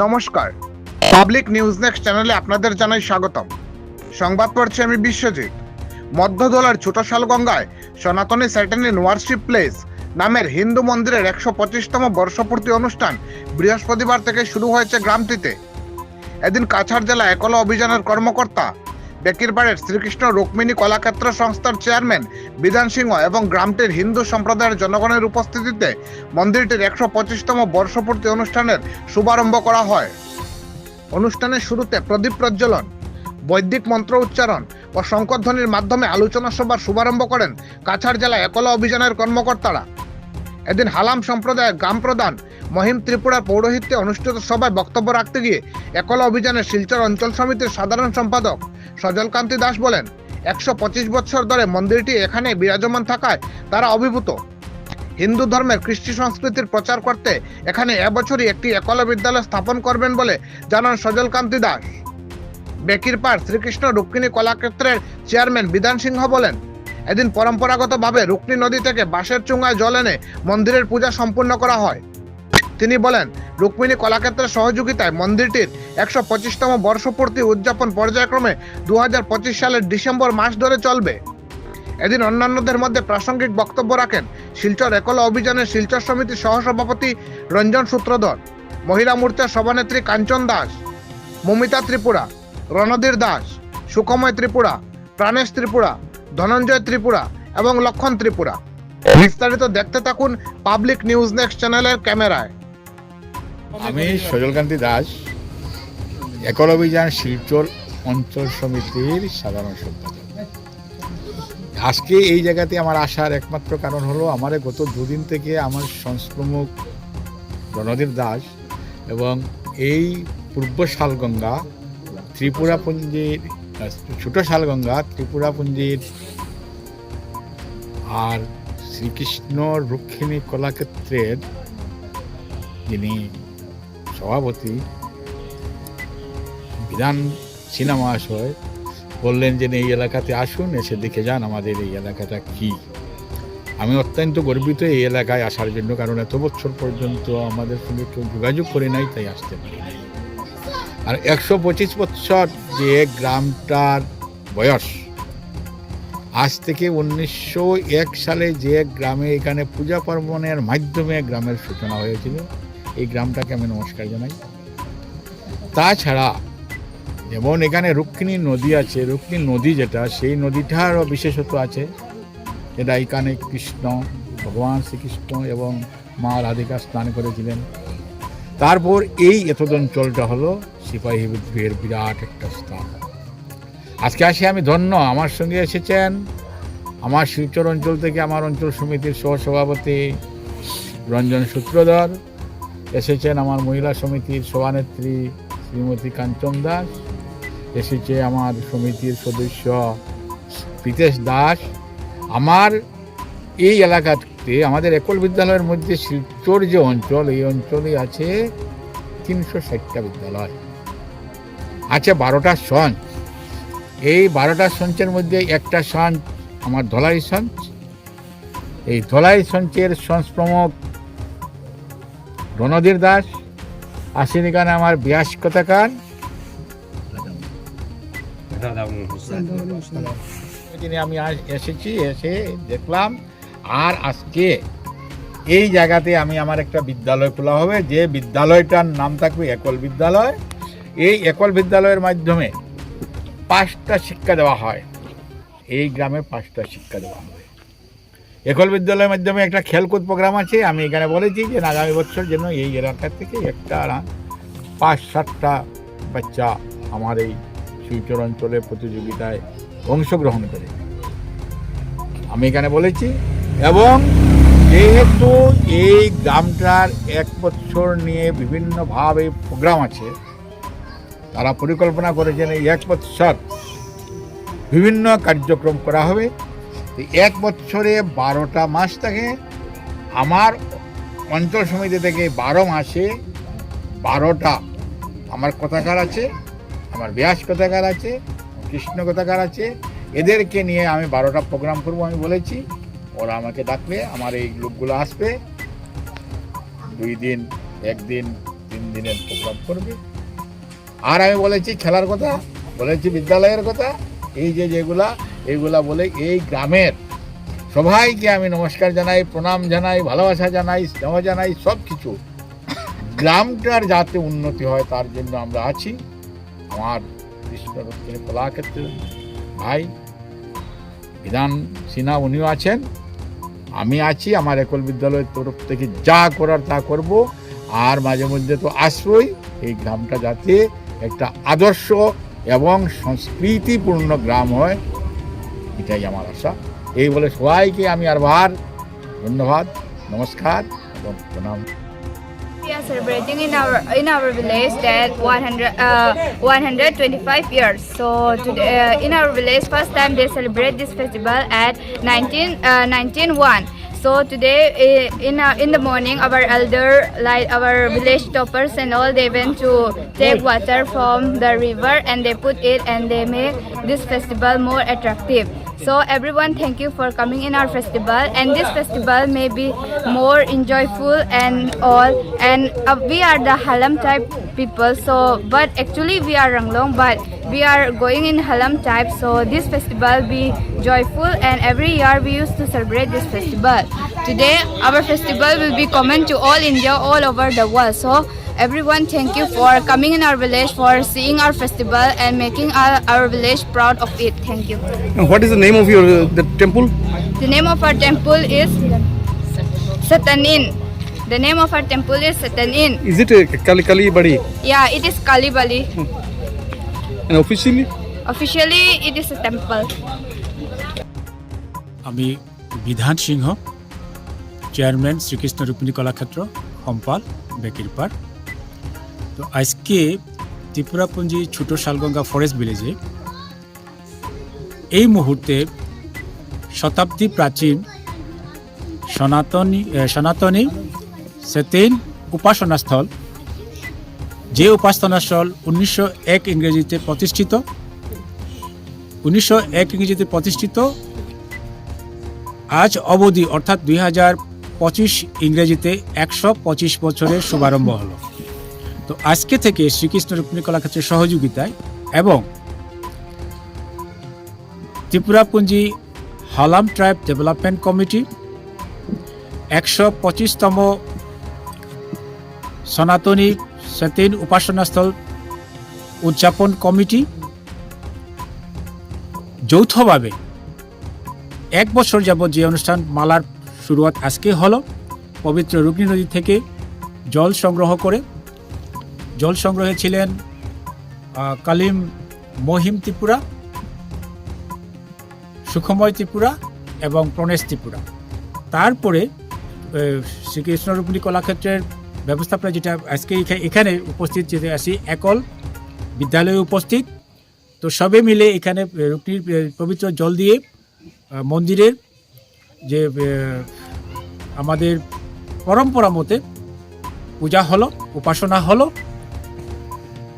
নমস্কার। Public news next চ্যানেলে আপনাদের জানাই স্বাগতম। সংবাদ পড়ছি আমি বিশ্বজিৎ। মধ্যদোলার ছোট শালগঙ্গায় সনাতনী স্যাটেনিন ওয়ার্শিপ প্লেস নামের হিন্দু মন্দিরের একশো পঁচিশতম বর্ষপূর্তি অনুষ্ঠান বৃহস্পতিবার থেকে শুরু হয়েছে গ্রামটিতে। এদিন কাছাড় জেলা একলা অভিযানের কর্মকর্তা বেকিরবাড়ের শ্রীকৃষ্ণ রুক্মিণী কলাক্ষেত্র সংস্থার চেয়ারম্যান বিধান সিংহ এবং গ্রামটির হিন্দু সম্প্রদায়ের জনগণের উপস্থিতিতে মন্দিরটির একশো পঁচিশতম বর্ষপূর্তি অনুষ্ঠানের শুভারম্ভ করা হয়। অনুষ্ঠানের শুরুতে প্রদীপ প্রজ্বলন, বৈদিক মন্ত্র উচ্চারণ ও শঙ্করধ্বনির মাধ্যমে আলোচনা সভার শুভারম্ভ করেন কাছাড় জেলা একলা অভিযানের কর্মকর্তারা। এদিন হালাম সম্প্রদায়ের গ্রাম প্রধান মহিম ত্রিপুরার পৌরোহিত্যে অনুষ্ঠিত সভায় বক্তব্য রাখতে গিয়ে একলা অভিযানের শিলচর অঞ্চল সমিতির সাধারণ সম্পাদক সজলকান্তি দাস বলেন, একশো পঁচিশ বছর ধরে মন্দিরটি এখানে বিরাজমান থাকায় তারা অভিভূত। হিন্দু ধর্মের কৃষ্টি সংস্কৃতির প্রচার করতে এখানে এবছরই একটি একলা বিদ্যালয় স্থাপন করবেন বলে জানান সজলকান্তি দাস। বেকিরপাড় শ্রীকৃষ্ণ রুক্মিণী কলাক্ষেত্রের চেয়ারম্যান বিধান সিংহ বলেন, এদিন পরম্পরাগতভাবে রুক্মিণী নদী থেকে বাঁশের চুঙ্গায় জল এনে মন্দিরের পূজা সম্পূর্ণ করা হয়। তিনি বলেন, রুক্মিণী কলাক্ষেত্রের সহযোগিতায় মন্দিরটির একশো পঁচিশতম বর্ষপূর্তি উদযাপন পর্যায়ক্রমে দু হাজার পঁচিশ সালের ডিসেম্বর মাস ধরে চলবে। এদিন অন্যান্যদের মধ্যে প্রাসঙ্গিক বক্তব্য রাখেন শিলচর একলা অভিযানের শিলচর সমিতির সহসভাপতি রঞ্জন সূত্রধর, মহিলা মোর্চার সভানেত্রী কাঞ্চন দাস, মমিতা ত্রিপুরা, রণধীর দাস সুখময় ত্রিপুরা, প্রাণেশ ত্রিপুরা, ধনঞ্জয় ত্রিপুরা এবং লক্ষণ ত্রিপুরা। বিস্তারিত দেখতে থাকুন পাবলিক নিউজ নেক্সট চ্যানেলের ক্যামেরায়। আমি সজলকান্তি দাস একল অভিযান শিলচর অঞ্চল সমিতির সাধারণ সম্পাদক। আজকে এই জায়গাতে আমার আসার একমাত্র কারণ হলো, আমার গত দুদিন থেকে আমার সংস্প্রমুখ রণধীর দাস এবং এই পূর্ব শালগঙ্গা, ত্রিপুরাপুঞ্জির, ছোট শালগঙ্গা, ত্রিপুরাপুঞ্জির আর শ্রীকৃষ্ণ রুক্মিণী কলাক্ষেত্রের যিনি সভাপতি বিধান সিনহা মহাশয় বললেন যে এই এলাকাতে আসুন, এসে দেখে যান আমাদের এই এলাকাটা কি। আমি অত্যন্ত গর্বিত এই এলাকায় আসার জন্য, কারণ এত বছর পর্যন্ত আমাদের সঙ্গে কেউ যোগাযোগ করে নাই, তাই আসতে পারি আর একশো পঁচিশ বছর যে গ্রামটার বয়স, আজ থেকে উনিশশো এক সালে যে গ্রামে এখানে পূজা পার্বণের মাধ্যমে গ্রামের সূচনা হয়েছিল এই গ্রামটাকে আমি নমস্কার জানাই। তাছাড়া যেমন এখানে রুক্মিণী নদী আছে, রুক্মিণী নদী যেটা, সেই নদীটারও বিশেষত্ব আছে। এটা এখানে কৃষ্ণ, ভগবান শ্রীকৃষ্ণ এবং মা রাধিকা স্নান করেছিলেন। তারপর এই এতদ অঞ্চলটা হলো সিপাহী বিদ্রোহের বিরাট একটা স্থান। আজকে আসি আমি ধন্য, আমার সঙ্গে এসেছেন আমার শিলচর অঞ্চল থেকে আমার অঞ্চল সমিতির সহসভাপতি রঞ্জন সূত্রধর। এসেছেন আমার মহিলা সমিতির সভানেত্রী শ্রীমতী কাঞ্চন দাস, এসেছে আমার সমিতির সদস্য প্রীতেশ দাস। আমার এই এলাকাতে, আমাদের একল বিদ্যালয়ের মধ্যে শিলচর যে অঞ্চল, এই অঞ্চলে আছে তিনশো ষাটটা বিদ্যালয়। আছে বারোটা সঞ্চ। এই বারোটা সঞ্চের মধ্যে একটা সঞ্চ আমার ধলাই সঞ্চ। এই ধলাই সঞ্চের সংস্প্রমক রণধীর দাস, আসেন এখানে আমার ব্যাস কথাকার দিনে আমি এসেছি, এসে দেখলাম, আর আজকে এই জায়গাতে আমি আমার একটা বিদ্যালয় খোলা হবে, যে বিদ্যালয়টার নাম থাকবে একল বিদ্যালয়। এই একল বিদ্যালয়ের মাধ্যমে পাঁচটা শিক্ষা দেওয়া হয়। এই গ্রামে পাঁচটা শিক্ষা দেওয়া হবে একল বিদ্যালয়ের মাধ্যমে একটা খেলকুদ প্রোগ্রাম আছে। আমি এখানে বলেছি যে আগামী বছর যেন এই এলাকা থেকে একটা পাঁচ সাতটা বাচ্চা আমার এই শিলচর অঞ্চলে প্রতিযোগিতায় অংশগ্রহণ করে। আমি এখানে বলেছি, এবং যেহেতু এই গ্রামটার এক বছর নিয়ে বিভিন্নভাবে প্রোগ্রাম আছে, তারা পরিকল্পনা করেছেন এই এক বছর বিভিন্ন কার্যক্রম করা হবে। এক বছরে বারোটা মাস থাকে। আমার অঞ্চল সমিতি থেকে বারো মাসে বারোটা। আমার কথাকার আছে, আমার ব্যাস কথাকার আছে, কৃষ্ণ কথাকার আছে, এদেরকে নিয়ে আমি বারোটা প্রোগ্রাম করব আমি বলেছি। ওরা আমাকে ডাকলে আমার এই লোকগুলো আসবে। দুই দিন, একদিন, তিন দিনের প্রোগ্রাম করবে। আর আমি বলেছি খেলার কথা, বলেছি বিদ্যালয়ের কথা, এই যে যেগুলা এইগুলা বলে এই গ্রামের সবাইকে আমি নমস্কার জানাই, প্রণাম জানাই, ভালোবাসা জানাই, স্নেহ জানাই সব কিছু গ্রামটার যাতে উন্নতি হয় তার জন্য আমরা আছি। আমার কৃষ্ণরত্ন কলাক্ষেত্রের ভাই, বিধান সিনহা উনিও আছেন। আমি আছি, আমার একল বিদ্যালয়ের তরফ থেকে যা করার তা করব। আর মাঝে মধ্যে তো আসবই এই গ্রামটা যাতে একটা আদর্শ এবং সংস্কৃতিপূর্ণ গ্রাম হয় এটাই আমার আশা এই বলে সবাইকে আমি আরবার ধন্যবাদ নমস্কার এবং প্রণাম We are celebrating in our in our village that 100 uh, 125 years. So today uh, in our village, first time they celebrate this festival at 19 uh, 1901. So today uh, in uh, in the morning, our elder like our village toppers and all they went to take water from the river and they put it and they make this festival more attractive. So everyone, thank you for coming in our festival, and this festival may be more enjoyable and all. And uh, we are the Halam type people, so but actually we are Ranglong, but we are going in Halam type. So this festival be joyful, and every year we used to celebrate this festival. Today our festival will be common to all India, all over the world. So. Everyone, thank you for coming in our village, for seeing our festival, and making our, our village proud of it. Thank you. And what is the name of your uh, the temple? The name of our temple is Satanin. The name of our temple is Satanin. Is it uh, Kali Kali Badi? Yeah, it is Kalibali. And officially, Officially, it is a temple. আমি Bidhan Singha chairman Shrikrishna Rukmini Kalakshetra সম্পাল বেকিরপার তো আজকে ত্রিপুরাপুঞ্জি ছোট Shalganga forest ভিলেজে এই মুহূর্তে শতাব্দী প্রাচীন সনাতনী সনাতনী সেতেন উপাসনাস্থল। যে উপাসনাস্থল উনিশশো এক ইংরেজিতে প্রতিষ্ঠিত, উনিশশো এক ইংরেজিতে প্রতিষ্ঠিত, আজ অবধি অর্থাৎ দুই হাজার পঁচিশ ইংরেজিতে একশো পঁচিশ বছরের শুভারম্ভ হলো। তো আজকে থেকে শ্রীকৃষ্ণ রুক্মিণী কলাক্ষেত্রের সহযোগিতায় এবং Tripurapunji Halam tribe development committee একশো পঁচিশতম সনাতনী সতীন উপাসনাস্থল উদযাপন কমিটি যৌথভাবে এক বছর যাবৎ যে অনুষ্ঠান মালার শুরুয়াত আজকে হলো, পবিত্র রুগ্নি নদী থেকে জল সংগ্রহ করে জল সংগ্রহে ছিলেন কালিম মহিম ত্রিপুরা, সুখময় ত্রিপুরা এবং প্রণেশ ত্রিপুরা। তারপরে শ্রীকৃষ্ণ রুক্মিণী কলাক্ষেত্রের ব্যবস্থাপনা যেটা আজকে এখা- এখানে উপস্থিত যেতে আসি, একল বিদ্যালয়ে উপস্থিত। তো সবে মিলে এখানে রুক্মিণীর পবিত্র জল দিয়ে মন্দিরের যে আমাদের পরম্পরা মতে পূজা হলো, উপাসনা হলো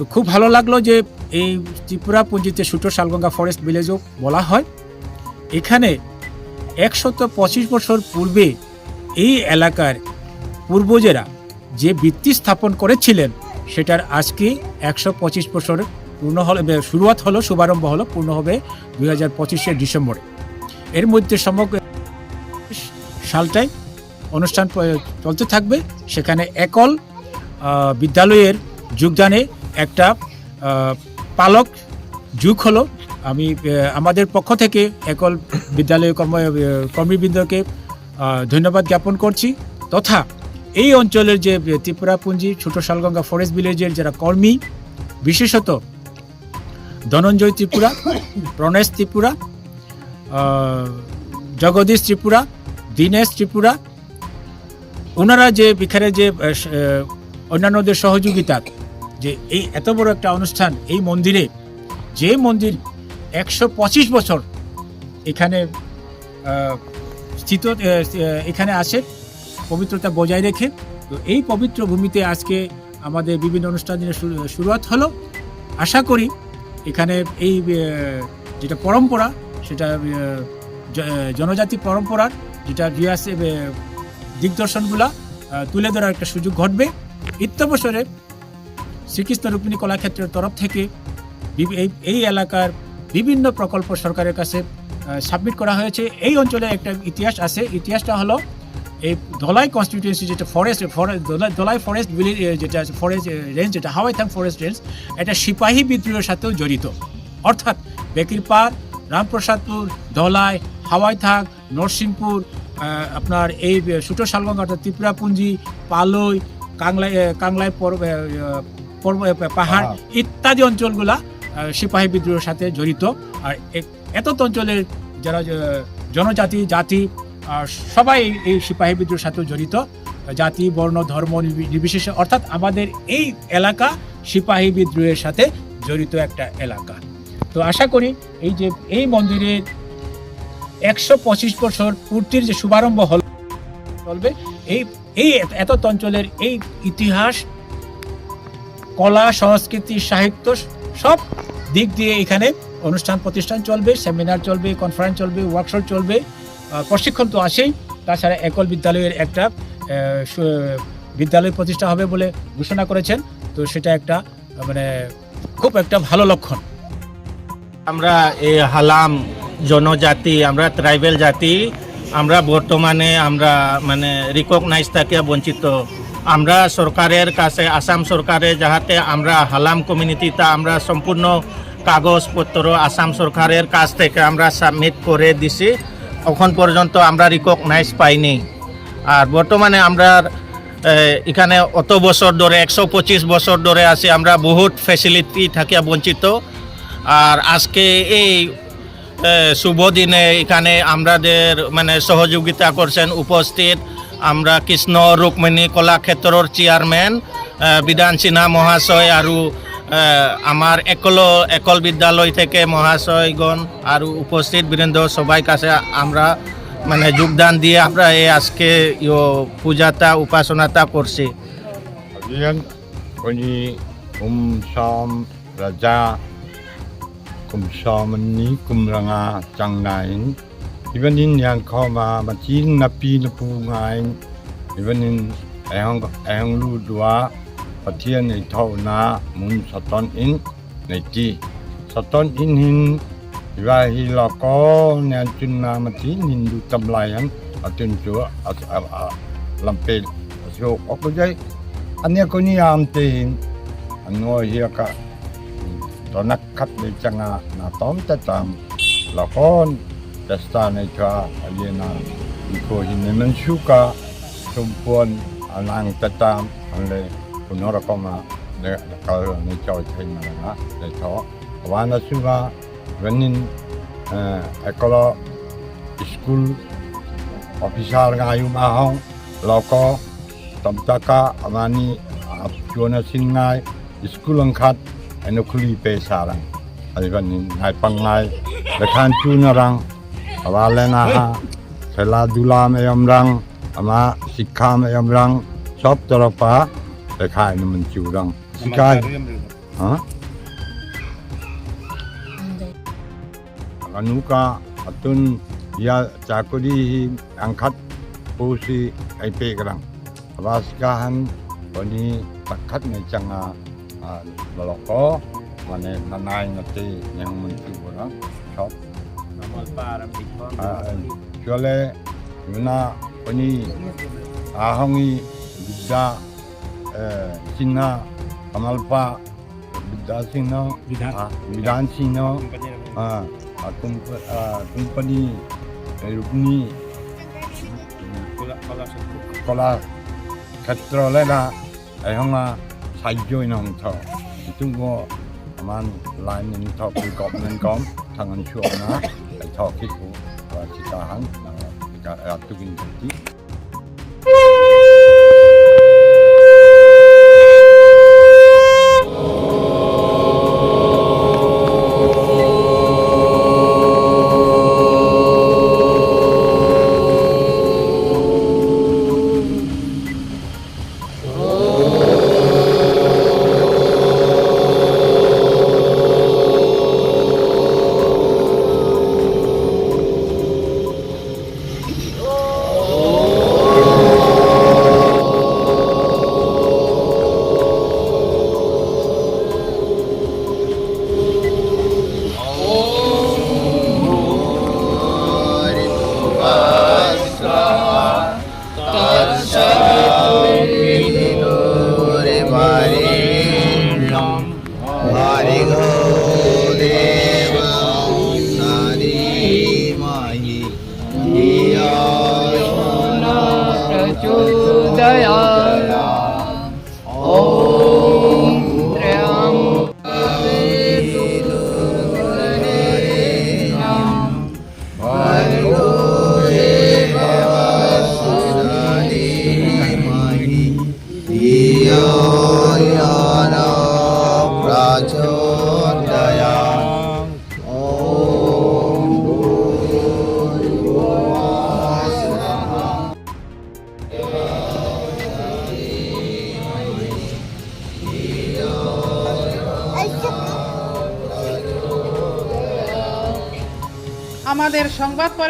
তো খুব ভালো লাগল যে এই ত্রিপুরা পুঞ্জিতে সুটো শালগঙ্গা ফরেস্ট ভিলেজও বলা হয়। এখানে একশত পঁচিশ বছর পূর্বে এই এলাকার পূর্বজেরা যে ভিত্তি স্থাপন করেছিলেন, সেটার আজকে একশো পঁচিশ বছর পূর্ণ হলো শুরুয়াত হলো, শুভারম্ভ হলো, পূর্ণ হবে দুই হাজার পঁচিশে ডিসেম্বরে। এর মধ্যে সমগ্র সালটাই অনুষ্ঠান চলতে থাকবে। সেখানে একল বিদ্যালয়ের যোগদানে একটা পালক যুগ হলো। আমি আমাদের পক্ষ থেকে একল বিদ্যালয় কর্ম কর্মীবৃন্দকে ধন্যবাদ জ্ঞাপন করছি। তথা এই অঞ্চলের যে ত্রিপুরাপুঞ্জি ছোট শালগঙ্গা ফরেস্ট ভিলেজের যারা কর্মী, বিশেষত ধনঞ্জয় ত্রিপুরা, প্রণেশ ত্রিপুরা জগদীশ ত্রিপুরা, দীনেশ ত্রিপুরা, ওনারা যে, এখানে যে অন্যান্যদের সহযোগিতা যে এই এত বড় একটা অনুষ্ঠান, এই মন্দিরে যে মন্দির একশো পঁচিশ বছর এখানে স্থিত এখানে আসে, পবিত্রতা বজায় রেখে, তো এই পবিত্র ভূমিতে আজকে আমাদের বিভিন্ন অনুষ্ঠানের শুরু- শুরুয়াত হলো। আশা করি এখানে এই যেটা পরম্পরা, সেটা জনজাতি পরম্পরার যেটা রিয়াসে দিগদর্শনগুলা তুলে ধরার একটা সুযোগ ঘটবে। ইত্যবসরে শ্রীকৃষ্ণ রূপিণী কলাক্ষেত্রের তরফ থেকে এই এলাকার বিভিন্ন প্রকল্প সরকারের কাছে সাবমিট করা হয়েছে। এই অঞ্চলে একটা ইতিহাস আছে। ইতিহাসটা হলো এই ধলাই কনস্টিটিউয়েন্সি যেটা forest forest Dhalai forest village যেটা আছে ফরেস্ট রেঞ্জ যেটা হাওয়াইথাং ফরেস্ট রেঞ্জ এটা সিপাহী বিদ্রোহের সাথেও জড়িত। অর্থাৎ বেকিরপাড় রামপ্রসাদপুর, ধলাই হাওয়াইথাং নরসিংপুর আপনার এই সুটো শালগঙ্গা অর্থাৎ ত্রিপুরাপুঞ্জি, পালই কাংলাই কাংলাই পাহাড় ইত্যাদি অঞ্চলগুলা সিপাহী বিদ্রোহের সাথে জড়িত। আর এত অঞ্চলের যারা জনজাতি জাতি সবাই এই- এই সিপাহী বিদ্রোহের সাথে জড়িত। জাতি বর্ণ ধর্ম নির্বিশেষে অর্থাৎ আমাদের এই এলাকা সিপাহী বিদ্রোহের সাথে জড়িত একটা এলাকা। তো আশা করি এই যে এই মন্দিরের একশো পঁচিশ বছর পূর্তির যে শুভারম্ভ হল চলবে এই এই এত অঞ্চলের এই ইতিহাস কলা, সংস্কৃতি, সাহিত্য সব দিক দিয়ে এখানে অনুষ্ঠান, প্রতিষ্ঠান চলবে সেমিনার চলবে কনফারেন্স চলবে ওয়ার্কশপ চলবে প্রশিক্ষণ তো আছেই। তাছাড়া একল বিদ্যালয়ের একটা বিদ্যালয় প্রতিষ্ঠা হবে বলে ঘোষণা করেছেন। তো সেটা একটা মানে খুব একটা ভালো লক্ষণ। আমরা এই হালাম জনজাতি, আমরা ট্রাইবেল জাতি, আমরা বর্তমানে আমরা মানে রিকগনাইজ থেকে বঞ্চিত আমরা সরকারের কাছে, আসাম সরকারে যাহাতে আমরা হালাম কমিউনিটিটা আমরা সম্পূর্ণ কাগজপত্র আসাম সরকারের কাছ থেকে আমরা সাবমিট করে দিছি। এখন পর্যন্ত আমরা রিকগনাইজ পাইনি। আর বর্তমানে আমরা এখানে অত বছর ধরে, একশো পঁচিশ বছর ধরে আছি, আমরা বহুত ফেসিলিটি থাকিয়া বঞ্চিত। আর আজকে এই শুভ দিনে এখানে আমাদের মানে সহযোগিতা করছেন, উপস্থিত আমরা কৃষ্ণ রুক্মিণী কলাক্ষেত্ৰৰ চেয়ারম্যান বিধান সিনহা মহাশয় আৰু আমার একল একল বিদ্যালয় থেকে মহাশয়গণ আর উপস্থিত বীরেন্দ্র সবাই কাছে আমরা মানে যোগদান দিয়ে আমরা এই আজকে ইয়ো পূজাটা, উপাসনাটা করছি। Kum Sam Raja Kum Samani Kum Ranga Chang Nain Ibanin yang kau ma macin napi napu ngain Ibanin ayang ayang lu dua Patian ni tau na mun saton in Naiti Saton in hin Iba hi la ko Nian chun na macin hin du tam layan Atun chua at Lampel Asyo Ako jay อันเนี้ยก็นิยามตีนอันงอเฮีย Castanica, Aliena, Ikohinenanchuka, Chumpuan, Anang Tatam, Anle, Punorakoma, the Karo Nicho Chimana, the Tok, Awana Suma, Venin, Ekolo, School, Officer Gayumahong, Loko, Tamtaka, Amani, Abjona Singai, School and Cut, and Okuli Pesaran. อันนี้ก็นายปังนายและทานจูนรัง ายุมาห้องเราก็ tamtaka amani apjona singai school angkhat eno khuli pe sarang aliban ni nai pangai lekhan chunarang awale na ha khela dula me amrang ama sikha me amrang sob tarafa lekha ni man churang sikai ha anuka atun ya chakuri angkhat pusi ai pe karang Abasikahan Bani takat ni changa baloko mane nanay ngati chole yuna oni ahongi bidda sinna amalpa bidda sinna bidan sinna tumpani rukni kola khatro lena ahonga sajoi nom tho itu go aman lain ini tho kop nen kom tangan chuo na kita kita hang eh, kita eh, ada tu binti